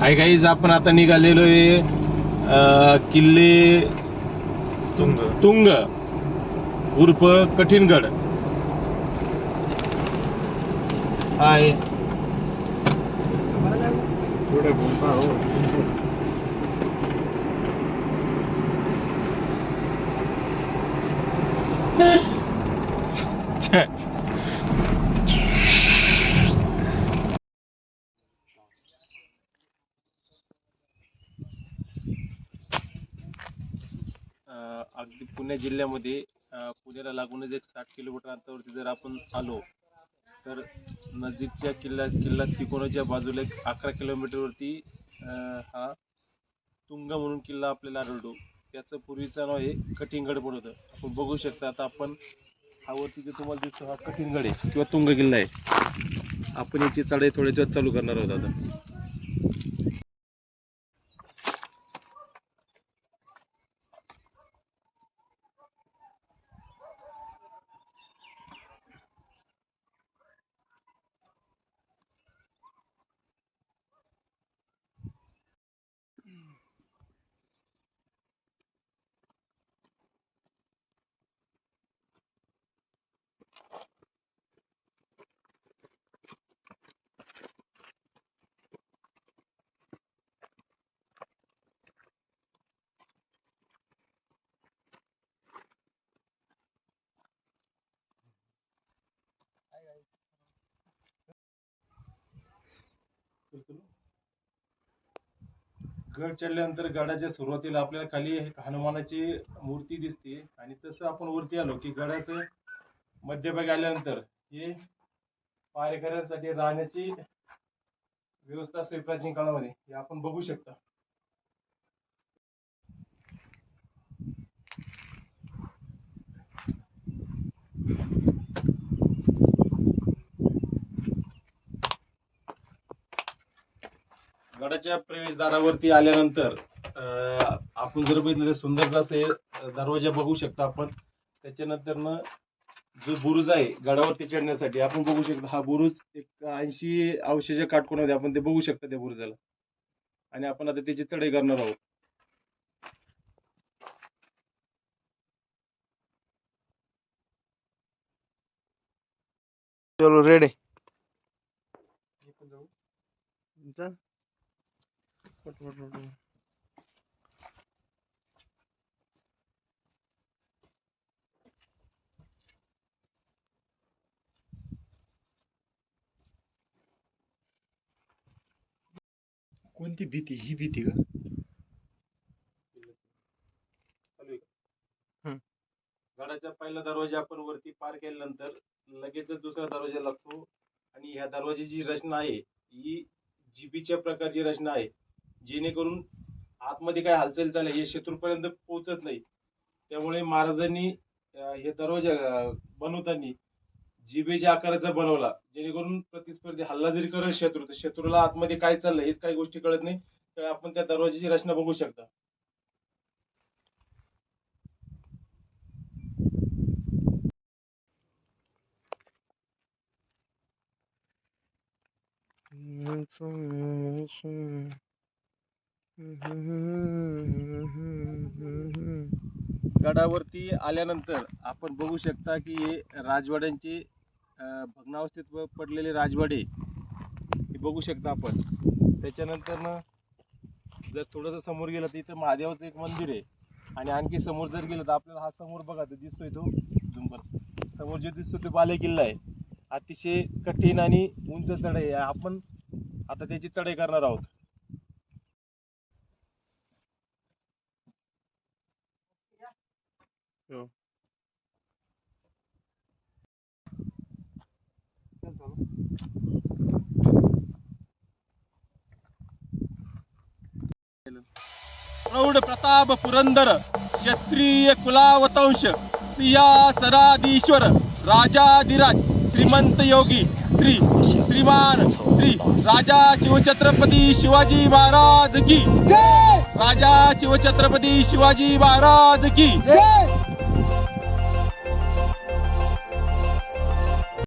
Hi guys आपण आता निघालेलो आहे किल्ले तुंग. तुंग. उर्फ कठीणगड. हाय पुढे गुंफा हो अं, अगदी पुणे जिल्ह्यामध्ये पुण्याला लागूनच एक साठ किलोमीटर अंतरावरती जर आपण आलो तर नजीकच्या किल्ला किल्ला तिकोनाच्या बाजूला एक अकरा किलोमीटरवरती हा तुंग म्हणून किल्ला आपल्याला आढळतो. त्याचं पूर्वीचं नाव हे कठीणगड पण होतं. आपण बघू शकता आता आपण हा वरती जो तुम्हाला दिसतो हा कठीणगड आहे किंवा तुंग किल्ला आहे. आपण याची चढाई थोड्याच चालू करणार आहोत आता. गड चढल्यानंतर गडाच्या सुरुवातीला आपल्याला खाली हनुमानाची मूर्ती दिसते आणि तसं आपण वरती आलो की गडाचं मध्यभागी आल्यानंतर हे पारेकऱ्यांसाठी राहण्याची व्यवस्था असते प्राचीन काळामध्ये. हे आपण बघू शकता. गडाच्या प्रवेशद्वारावरती आल्यानंतर अं, आपण जर बघितलं तर सुंदरचा असे दरवाजा बघू शकता आपण. त्याच्यानंतर न जो बुरुज आहे गडावरती चढण्यासाठी आपण बघू शकता हा बुरुज एक ऐंशी अंशाच्या काटकोनामध्ये आपण ते बघू शकता त्या बुरुजाला. आणि आपण आता त्याची चढाई करणार आहोत. चलो रेडे पट, पट. कोणती भीती? ही भीती का. गडाचा पहिला दरवाजा आपण वरती पार केल्यानंतर लगेचच दुसरा दरवाजा लागतो. आणि ह्या दरवाजाची रचना आहे. ही जीबीच्या प्रकारची रचना आहे. जेणेकरून आतमध्ये काय हालचाल चालली हे शत्रूपर्यंत पोहोचत नाही. त्यामुळे महाराजांनी हे दरवाजा बनवताना जिबेच्या आकाराचा बनवला जेणेकरून प्रतिस्पर्धी हल्ला जरी करत शत्रू तर शत्रूला आतमध्ये काय चाललंय हेच काही गोष्टी कळत नाही. तर आपण त्या दरवाजाची रचना बघू शकता. गडावरती आल्यानंतर आपण बघू शकता की हे राजवाड्यांचे भग्नावस्थेत व पडलेले राजवाडे हे बघू शकता आपण. त्याच्यानंतर ना जर थोडंसं समोर गेलं तर इथं महादेवाचं एक मंदिर आहे. आणि आणखी समोर जर गेलं तर आपल्याला हा समोर बघा तो दिसतोय तो झुंबर समोर जे दिसतो तो बाले किल्ला आहे. अतिशय कठीण आणि उंच चढाई आहे. आपण आता त्याची चढाई करणार आहोत. प्रौढ प्रताप पुरंदर क्षत्रिय कुलावतंश सिंहासनाधीश्वर राजाधिराज श्रीमंत योगी श्री श्रीमान श्री राजा शिवछत्रपती शिवाजी महाराज की। राजा शिवछत्रपती शिवाजी महाराज की।